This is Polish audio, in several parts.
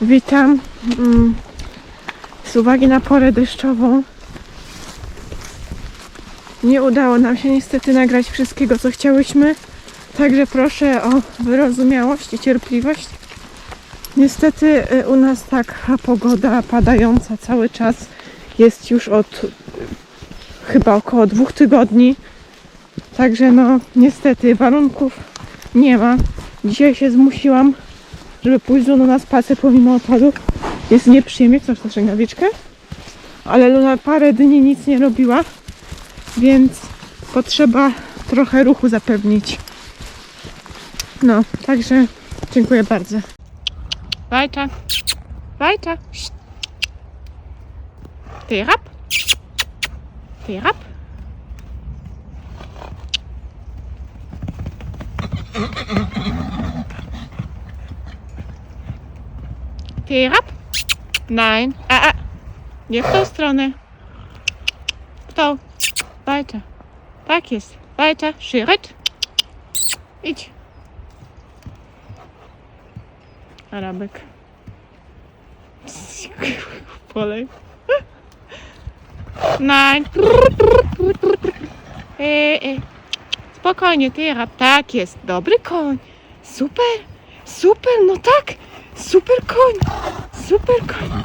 Witam. Mm, Z uwagi na porę deszczową nie udało nam się niestety nagrać wszystkiego, co chciałyśmy. Także proszę o wyrozumiałość i cierpliwość. Niestety y, u nas taka pogoda padająca cały czas jest już od y, chyba około dwóch tygodni. Także no niestety warunków nie ma. Dzisiaj się zmusiłam, żeby pójść z Luną na spacer pomimo. Jest nieprzyjemnie, chcesz też rękawiczkę? Ale Luna parę dni nic nie robiła, więc potrzeba trochę ruchu zapewnić. No, także dziękuję bardzo. Weiter. Weiter. Ty rap. Rap. Nein. A, a. Nie w tą stronę. W tą. Weiter. Tak jest. Weiter. Schritt. Idź. Arabek. Polej. Nein. E, e. Spokojnie, ty rap. Tak jest. Dobry koń. Super. Super, no tak. Super koń. Super koń.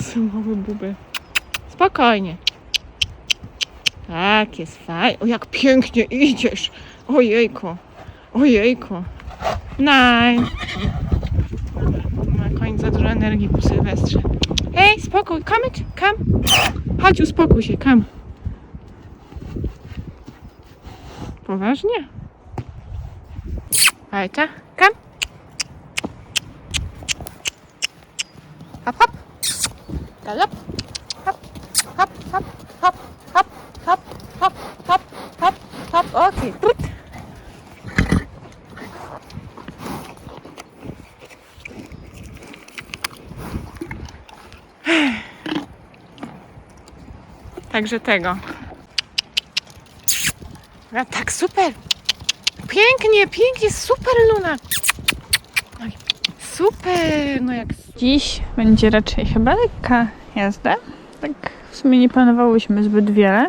Są małe buby. Spokojnie. Tak jest fajnie. O, jak pięknie idziesz. Ojejku. Ojejku. Nein. Ma koń za dużo energii po Sylwestrze. Ej, spokój. It. Come. Chodź, uspokój się. Come. Poważnie? Weiter. Come. Hop, hop. Galop. Hop, hop, hop, hop, hop, hop, hop, hop, hop, hop. Okay. Gut. Także tego. A tak, super. Pięknie, pięknie, super Luna. Super, no jak Dziś będzie raczej chyba lekka jazda. Tak w sumie nie planowałyśmy zbyt wiele.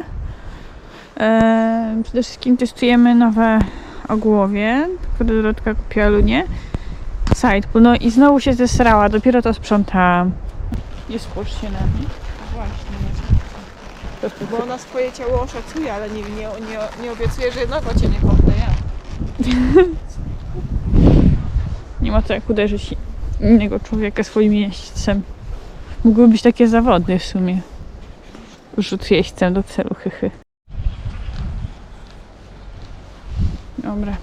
Eee, przede wszystkim testujemy nowe ogłowie, które Dorotka kupiła Lunie. Sidepool. No i znowu się zesrała, dopiero to sprzątałam. Nie spójrz się na mnie. Właśnie, bo ona swoje ciało oszacuje, ale nie, nie, nie, nie obiecuje, że jednego cię nie ja. Nie ma to jak uderzyć innego człowieka swoim jeźdźcem. Mógłby być takie zawody w sumie. Rzut jeźdźcem do celu, hychy. Dobra.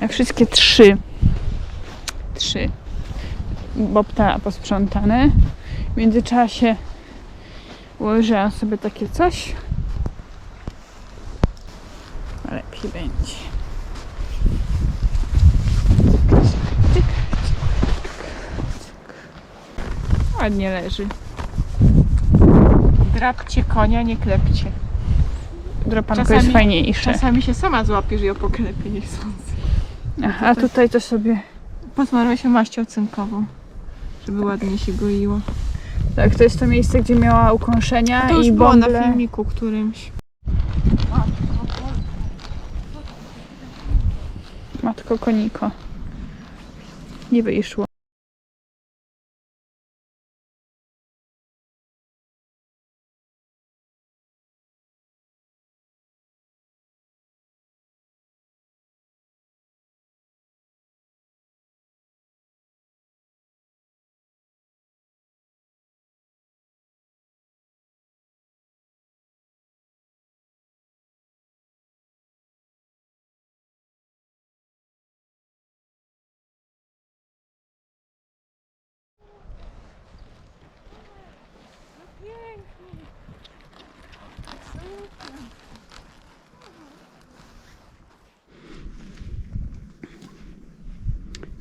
E, Wszystkie trzy. Trzy. Bobta posprzątane. W międzyczasie ułożyłam sobie takie coś. Lepiej będzie. Ładnie leży. Drapcie konia, nie klepcie. Dropanko Czasami- jest fajniejsze. Czasami się sama złapiesz i ją poklepie, nie. Aha, a tutaj to sobie. Posmaruję się maścią cynkową, żeby ładnie się goiło. Tak, to jest to miejsce, gdzie miała ukąszenia To już i było bąble. na filmiku którymś. Matko koniko. Nie wyszło.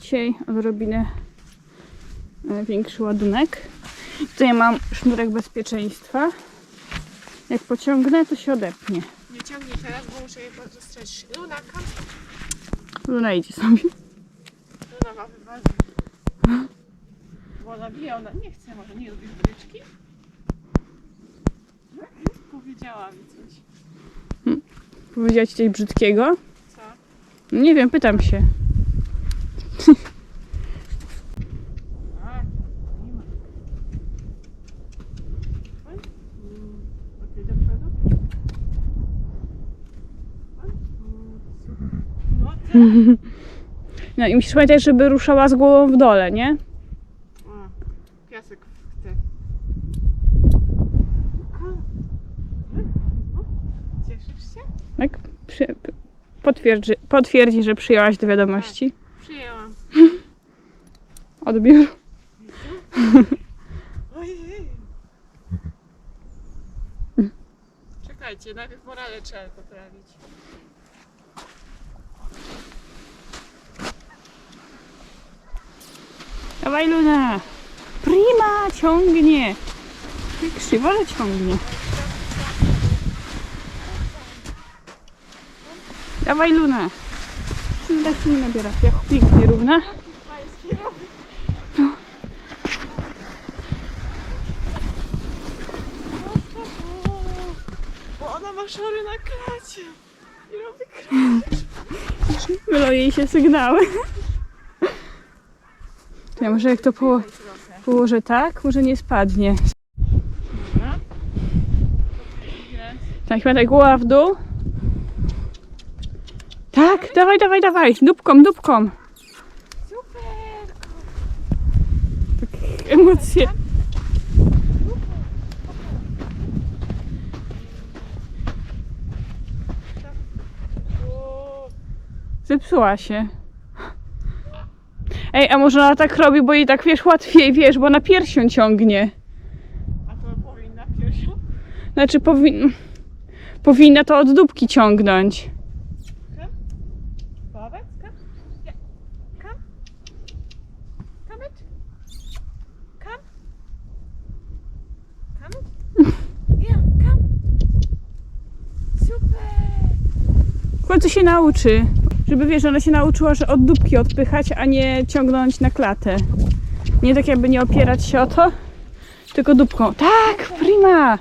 Dzisiaj odrobinę e, większy ładunek. Tutaj mam sznurek bezpieczeństwa. Jak pociągnę, to się odepnie. Nie ciągnij teraz, bo muszę je bardzo strzec. Luna, kam? Luna idzie sobie. Luna ma wyważę. Bo ona wie, ona nie chce, może nie lubisz bryczki? Powiedziała mi coś. Powiedziała ci coś brzydkiego? Co? Nie wiem, pytam się. A, nie ma. Oj. Mm, okej, do przodu. Oj. Mm, super. No tak. No i musisz pamiętać, żeby ruszała z głową w dole, nie? O, piasek w te. O, Cieszysz się? Tak? Przy, potwierdzi, potwierdzi, że przyjęłaś do wiadomości. Przyjęłam. Odbiór. Ojej. Czekajcie, najpierw morale trzeba poprawić. Dawaj Luna! Prima! Ciągnie! Jak krzywo, ale ciągnie. Dawaj Luna! Tak nie nabiera piachu. Pięknie równa. Bo ona ma szory na klacie. I robi krok. Mylą jej się sygnały. Ja może jak to poło położę tak, może nie spadnie. Tak, chyba tak głowa w dół. Tak, dawaj, dawaj, dawaj. Dupką, dupką. Super! Emocje. O, Zepsuła się. Ej, a może ona tak robi, bo jej tak wiesz łatwiej, wiesz, bo na piersią ciągnie. A to powinna piersią? Znaczy powin... powinna to od dupki ciągnąć. W końcu się nauczy. Żeby wiesz, ona się nauczyła, że od dupki odpychać, a nie ciągnąć na klatę. Nie tak jakby nie opierać się o to, tylko dupką. Tak, prima!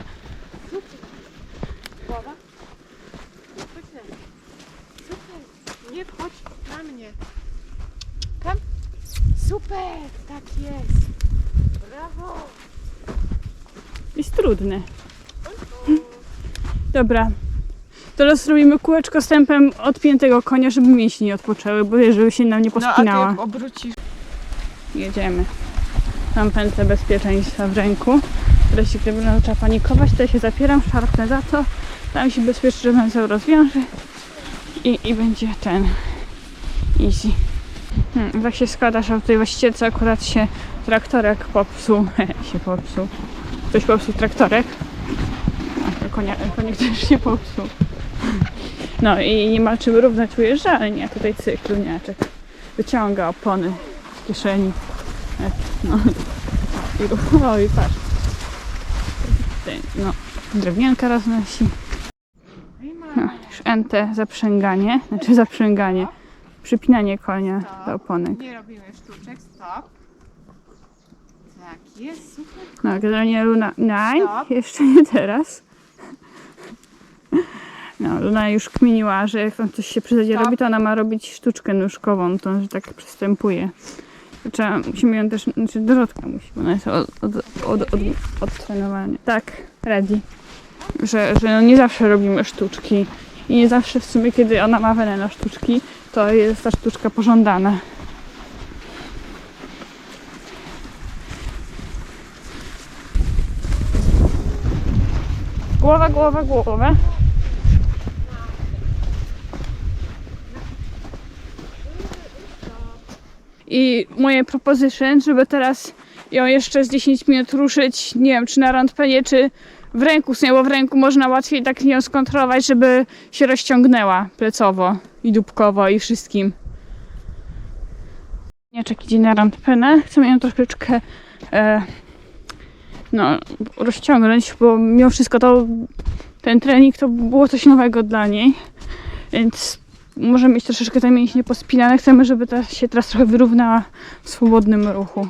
Głowa? Super. Super. Nie wchodź na mnie. Come. Super! Tak jest. Brawo! Jest trudne. Dobra. Teraz robimy kółeczko stępem odpiętego konia, żeby mięśnie nie odpoczęły, bo żeby się nam nie pospinała. No, obrócisz. Jedziemy. Mam pętlę bezpieczeństwa w ręku. Się gdyby nam trzeba panikować, to ja się zapieram, szarpnę za to. Tam się bezpiecznie, że węzeł rozwiąże i, i będzie ten easy. Hmm, tak się składa, że w tej właścicielce akurat się traktorek popsuł. się popsuł. Ktoś popsuł traktorek. A, konia, konik też się popsuł. No i nie ma czym równać ujeżdżalni, a tutaj cykl, niaczek. Wyciąga opony z kieszeni. E, No. I O, i patrz. No, drewnianka roznosi. No, już NT zaprzęganie, znaczy zaprzęganie, przypinanie konia do oponek. Nie robimy sztuczek. Stop. Tak jest. Super. No, generalnie Luna, nein, jeszcze nie teraz. No, Luna już kminiła, że jak tam coś się przy zadzie Stop. robi, to ona ma robić sztuczkę nóżkową, to że tak przystępuje. Trzeba, musimy ją też, znaczy Dorotka musi, bo ona jest od, od, od, od. Tak, ready. Że, że no nie zawsze robimy sztuczki i nie zawsze w sumie, kiedy ona ma wenę na sztuczki, to jest ta sztuczka pożądana. Głowa, głowa, głowa. I moje proposition, żeby teraz ją jeszcze z 10 minut ruszyć, nie wiem, czy na randpenie, czy w ręku, bo w ręku można łatwiej tak ją skontrolować, żeby się rozciągnęła plecowo i dupkowo i wszystkim. Nieczek idzie na randpenę, chcemy ją troszeczkę e, no, rozciągnąć, bo mimo wszystko to ten trening to było coś nowego dla niej, więc może mieć troszeczkę te mięśnie pospinane. Chcemy, żeby ta się teraz trochę wyrównała w swobodnym ruchu.